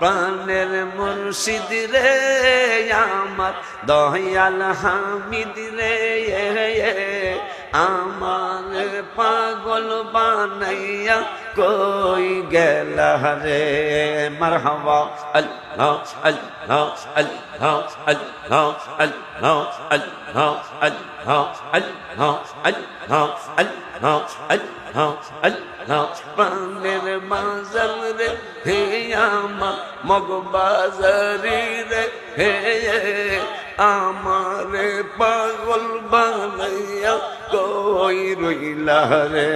প্রাণের মুর্শিদ রে আমার দয়াল হামিদ রে। আমার পাগল বানাইয়া কই গেলা রে মারহাবা আল্লাহ আল্লাহ আল্লাহ আল্লাহ আল্লাহ আল্লাহ আল্লাহ আল্লাহ আল্লাহ আল্লাহ আল্লাহ আল্লাহ প্রাণের মাজার রে হে আমার মগবাজারি রে হে আমারে পাগল বানাইয়া কই রইলা রে?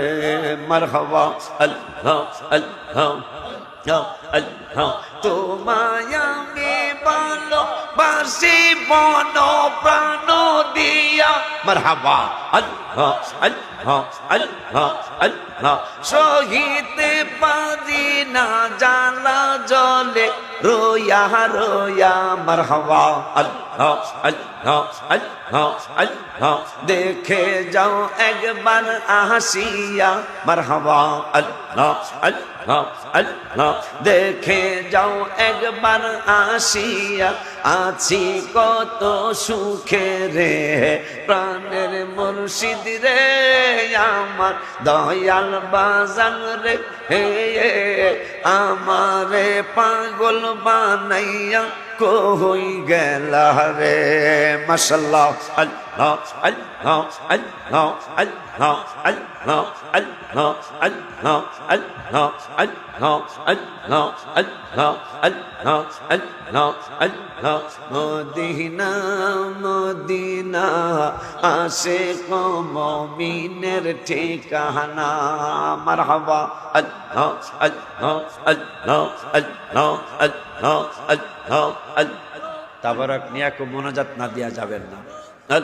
মারহাবা, আল্লাহ আল্লাহ আল্লাহ তোমায় আমি ভালো বাসি বন প্রাণ দিয়া। মারহাবা, আল্লাহ আল্লাহ আল্লাহ আল্লাহ। সহিতে পারি না জালা জলে রোয়া রোয়া, মারহাবা, আল্লাহ আল্লাহ আল্লাহ আল্লাহ। দেখে যাও একবার আসিয়া, মারহাবা, আল্লাহ আল্লাহ আল্লাহ। দেখে যাও একবার আসিয়া, আছি কত সুখে রে, প্রাণের মুর্শিদ রে। আমার দয়াল বাজান রে হে আমারে পাগল বানাইয়া কই গেলা রে? মাশাল্লাহ মদিনা মদিনা আসে কমিনের ঠিকানা। মার হবা আল্লাহ আল্লাহ আল্লাহ আল্লাহ আল্লাহ আল্লাহ আল্লাহ। তাবারক নিয়াকে মোনাজাত না দেয়া যাবেন না। no,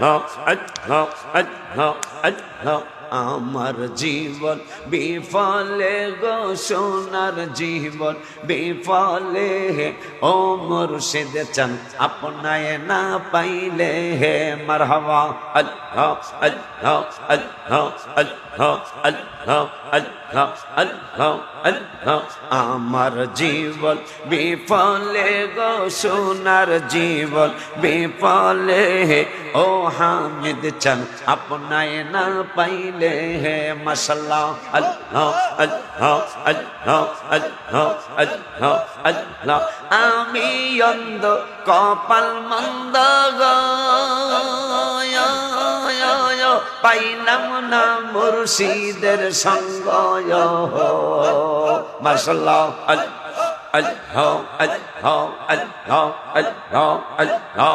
no, no, no, no, আমার জীবন বিফলে গো সোনার জীবন বিফলে ও মুর্শিদ চান আপনায় না পাইলে হে মারহাবা। আল্লাহ আল্লাহ আল্লাহ আল্লাহ আল্লাহ আল্লাহ আল্লাহ আল্লাহ। আমার জীবন বিফলে গো সোনার জীবন বিফলে ও হামিদ চান আপনায় না পাইলে डाले हैं मसल्ला अल्लाह अल्लाह अल्लाह अल्लाह अल्लाह अल्लाह। आमी अंध কপাল মন্দ পাইলাম না মুর্শিদের সঙ্গ মাসাল্লাহ আল্লাহ আল্লাহ আল্লাহ আল্লাহ আল্লাহ আল্লাহ